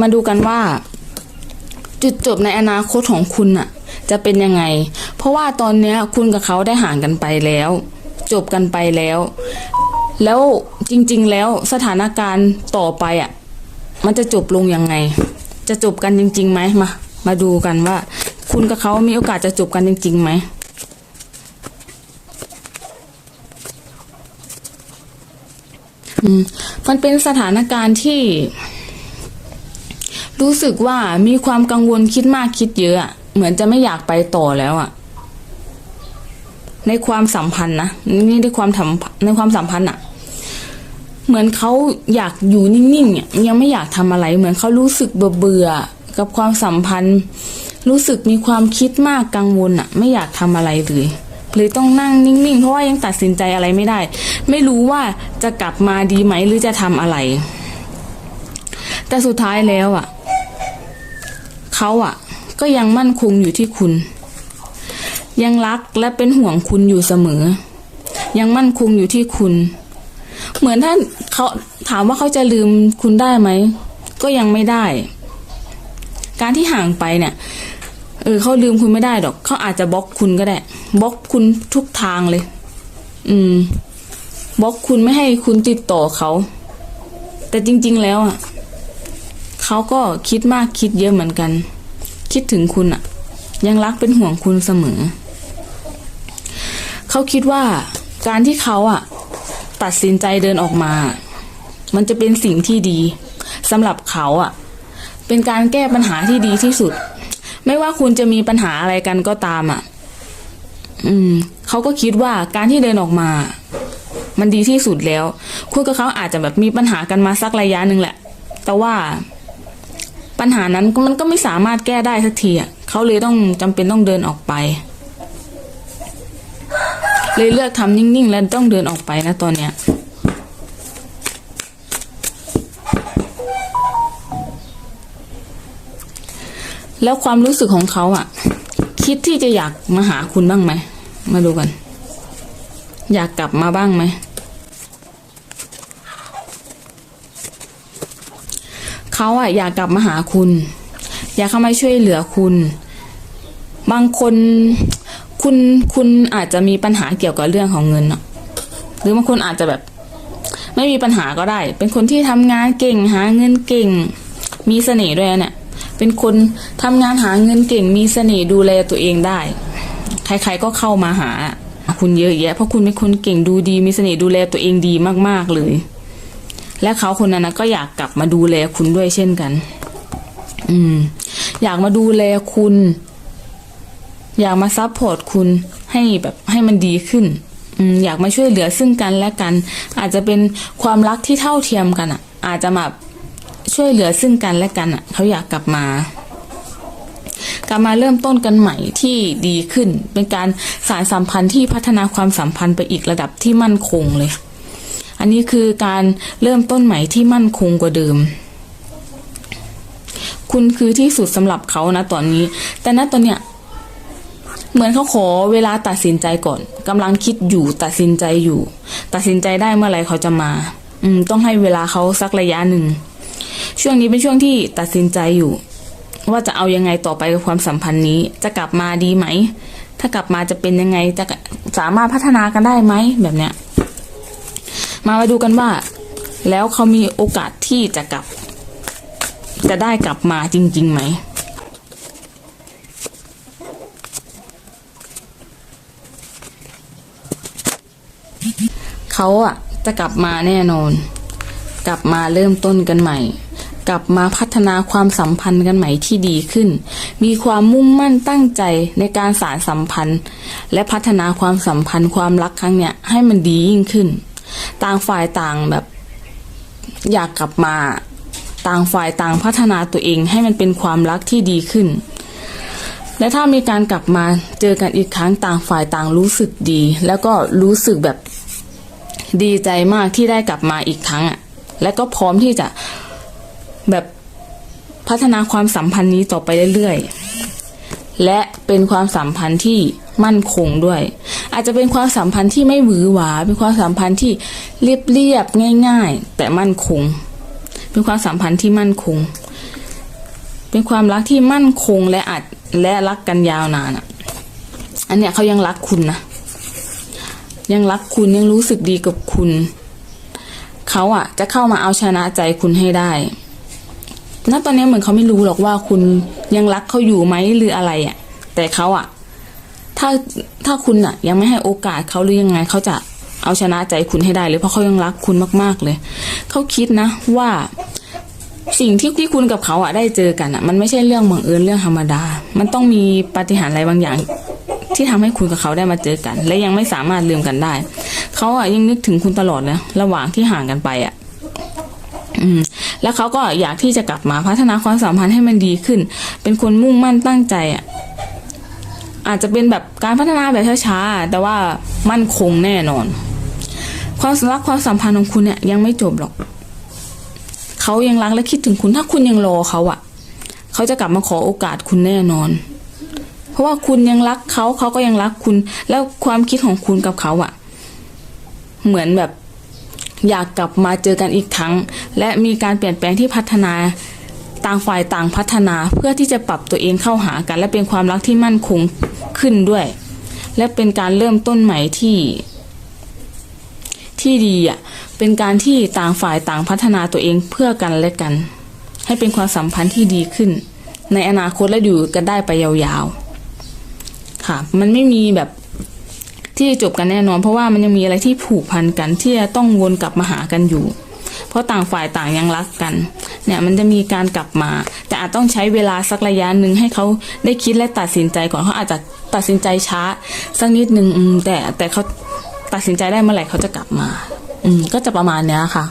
มาดูกันว่า จุดจบในอนาคตของคุณน่ะจะเป็นยังไง เพราะว่าตอนเนี้ยคุณกับเขาได้ห่างกันไปแล้ว จบกันไปแล้ว แล้วจริง ๆ แล้วสถานการณ์ต่อไปอะมันจะจบลงยังไง จะจบกันจริงๆไหมมา มาดูกันว่า คุณกับเขามีโอกาสจะจบกันจริงๆไหมมันเป็นสถานการณ์ที่ รู้สึกว่ามีความกังวลคิดมากคิดเยอะ เหมือนจะไม่อยากไปต่อแล้วอะในความสัมพันธ์นะนี่ในความทำในความสัมพันธ์อะเหมือนเขาอยากอยู่นิ่งๆอะยังไม่อยากทำอะไร เหมือนเขารู้สึกเบื่อเบื่อๆกับความสัมพันธ์ รู้สึกมีความคิดมากกังวลอะไม่อยากทำอะไรเลยเลยต้องนั่งนิ่งๆ เพราะว่ายังตัดสินใจอะไรไม่ได้ ไม่รู้ว่าจะกลับมาดีไหมหรือจะทำอะไร แต่สุดท้ายแล้วอะ เขาอะ ก็ยังมั่นคงอยู่ที่คุณ ยังรักและเป็นห่วงคุณอยู่เสมอ ยังมั่นคงอยู่ที่คุณ เหมือนท่าเขาถามว่าเขาจะลืมคุณได้ไหม ก็ยังไม่ได้ การที่ห่างไปเนี่ย เออเขาลืมคุณไม่ได้หรอกเขาอาจจะบล็อกคุณก็ได้บล็อกคุณทุกทางเลย อืมบล็อกคุณไม่ให้คุณติดต่อเขา แต่จริง ๆ แล้วอะ เขาก็คิดมากคิดเยอะเหมือนกัน คิดถึงคุณอะยังรักเป็นห่วงคุณเสมอ เขาคิดว่าการที่เขาอะตัดสินใจเดินออกมา มันจะเป็นสิ่งที่ดีสำหรับเขาอะเป็นการแก้ปัญหาที่ดีที่สุด ไม่ว่าคุณจะมีปัญหาอะไรกันก็ตามอะอืมเขาก็คิดว่าการที่เดินออกมา มันดีที่สุดแล้ว คุณกับเขาอาจจะแบบมีปัญหากันมาสักระยะหนึ่งแหละ แต่ว่า ปัญหานั้นมันก็ไม่สามารถแก้ได้สักทีอะเขาเลยต้องจำเป็นต้องเดินออกไป เลยเลือกทำนิ่งๆ แล้วต้องเดินออกไปนะตอนเนี้ยแล้วความรู้สึกของเขาอะ คิดที่จะอยากมาหาคุณบ้างไหม มาดูกัน อยากกลับมาบ้างไหม เขาอะอยากกลับมาหาคุณ อยากเข้ามาช่วยเหลือคุณ บางคนคุณคุณอาจจะมีปัญหาเกี่ยวกับเรื่องของเงินเนาะหรือบางคนอาจจะแบบ ไม่มีปัญหาก็ได้ เป็นคนที่ทำงานเก่งหาเงินเก่ง มีเสน่ห์ด้วยเนี่ย เป็นคนทำงานหาเงินเก่ง มีเสน่ห์ดูแลตัวเองได้ ใครๆก็เข้ามาหา คุณเยอะแยะเพราะคุณเป็นคนเก่งดูดี มีเสน่ห์ดูแลตัวเองดีมากๆเลย และเขาคนนั้นก็อยากกลับมาดูแลคุณด้วยเช่นกัน อืม อยากมาดูแลคุณ อยากมาซัพพอร์ตคุณให้แบบให้มันดีขึ้น อืม อยากมาช่วยเหลือซึ่งกันและกัน อาจจะเป็นความรักที่เท่าเทียมกันอะ อาจจะมาช่วยเหลือซึ่งกันและกันอะ เขาอยากกลับมากลับมาเริ่มต้นกันใหม่ที่ดีขึ้น เป็นการสารสัมพันธ์ที่พัฒนาความสัมพันธ์ไปอีกระดับที่มั่นคงเลย อันนี้คือการเริ่มต้นใหม่ที่มั่นคงกว่าเดิม คุณคือที่สุดสำหรับเขานะตอนนี้ แต่ณตอนเนี้ยเหมือนเขาขอเวลาตัดสินใจก่อนกำลังคิดอยู่ตัดสินใจอยู่ ตัดสินใจได้เมื่อไหร่เขาจะมา อืม ต้องให้เวลาเขาสักระยะหนึ่ง ช่วงนี้เป็นช่วงที่ตัดสินใจอยู่ ว่าจะเอายังไงต่อไปกับความสัมพันธ์นี้ จะกลับมาดีไหม ถ้ากลับมาจะเป็นยังไงจะสามารถพัฒนากันได้ไหมแบบเนี้ย มามาดูกันว่า แล้วเขามีโอกาสที่จะกลับ จะได้กลับมาจริงๆไหมเขาอะจะกลับมาแน่นอน กลับมาเริ่มต้นกันใหม่ กลับมาพัฒนาความสัมพันธ์กันใหม่ที่ดีขึ้น มีความมุ่งมั่นตั้งใจในการสารสัมพันธ์ และพัฒนาความสัมพันธ์ความรักครั้งเนี้ยให้มันดียิ่งขึ้น ต่างฝ่ายต่างแบบ อยากกลับมา ต่างฝ่ายต่างพัฒนาตัวเองให้มันเป็นความรักที่ดีขึ้น และถ้ามีการกลับมาเจอกันอีกครั้งต่างฝ่ายต่างรู้สึกดี แล้วก็รู้สึกแบบดีใจมากที่ได้กลับมาอีกครั้งอะ และก็พร้อมที่จะแบบพัฒนาความสัมพันธ์นี้ต่อไปเรื่อยๆ และเป็นความสัมพันธ์ที่มั่นคงด้วย อาจจะเป็นความสัมพันธ์ที่ไม่หวือหวา เป็นความสัมพันธ์ที่เรียบๆง่าย ๆ แต่มั่นคง เป็นความสัมพันธ์ที่มั่นคง เป็นความรักที่มั่นคงและอาจและรักกันยาวนานอะ อันเนี้ยเขายังรักคุณนะ ยังรักคุณยังรู้สึกดีกับคุณ เขาอะ จะเข้ามาเอาชนะใจคุณให้ได้ณตอนนี้เหมือนเขาไม่รู้หรอกว่าคุณยังรักเขาอยู่ไหมหรืออะไรอะ แต่เขาอะ ถ้าถ้าคุณอะยังไม่ให้โอกาสเขาหรือยังไงเขาจะเอาชนะใจคุณให้ได้เลยเพราะเขายังรักคุณมากๆเลย เขาคิดนะว่าสิ่งที่ที่คุณกับเขาอะได้เจอกันอะมันไม่ใช่เรื่องบังเอิญเรื่องธรรมดา มันต้องมีปาฏิหาริย์อะไรบางอย่าง ที่ทำให้คุณกับเขาได้มาเจอกัน และยังไม่สามารถลืมกันได้ เขาอะยังนึกถึงคุณตลอดเลยระหว่างที่ห่างกันไปอะอืม แล้วเขาก็อยากที่จะกลับมาพัฒนาความสัมพันธ์ให้มันดีขึ้น เป็นคนมุ่งมั่นตั้งใจอะ อาจจะเป็นแบบการพัฒนาแบบช้าๆ แต่ว่ามั่นคงแน่นอน ความรักความสัมพันธ์ของคุณเนี่ยยังไม่จบหรอก เขายังรักและคิดถึงคุณถ้าคุณยังรอเขาอะเขาจะกลับมาขอโอกาสคุณแน่นอน เพราะว่าคุณยังรักเขาเขาก็ยังรักคุณ แล้วความคิดของคุณกับเขาอะ เหมือนแบบอยากกลับมาเจอกันอีกครั้ง และมีการเปลี่ยนแปลงที่พัฒนา ต่างฝ่ายต่างพัฒนาเพื่อที่จะปรับตัวเองเข้าหากัน และเป็นความรักที่มั่นคงขึ้นด้วย และเป็นการเริ่มต้นใหม่ที่ที่ดีอะเป็นการที่ต่างฝ่ายต่างพัฒนาตัวเองเพื่อกันและกัน ให้เป็นความสัมพันธ์ที่ดีขึ้น ในอนาคตและอยู่กันได้ไปยาวๆ ค่ะ มันไม่มีแบบที่จะจบกันแน่นอน เพราะว่ามันยังมีอะไรที่ผูกพันกันที่จะต้องวนกลับมาหากันอยู่ เพราะต่างฝ่ายต่างยังรักกัน เนี่ยมันจะมีการกลับมา แต่อาจต้องใช้เวลาสักระยะหนึ่งให้เขาได้คิดและตัดสินใจก่อนเขาอาจจะตัดสินใจช้าสักนิดหนึ่งแต่แต่เขาตัดสินใจได้เมื่อไหร่เขาจะกลับมา อืมก็จะประมาณเนี้ยค่ะ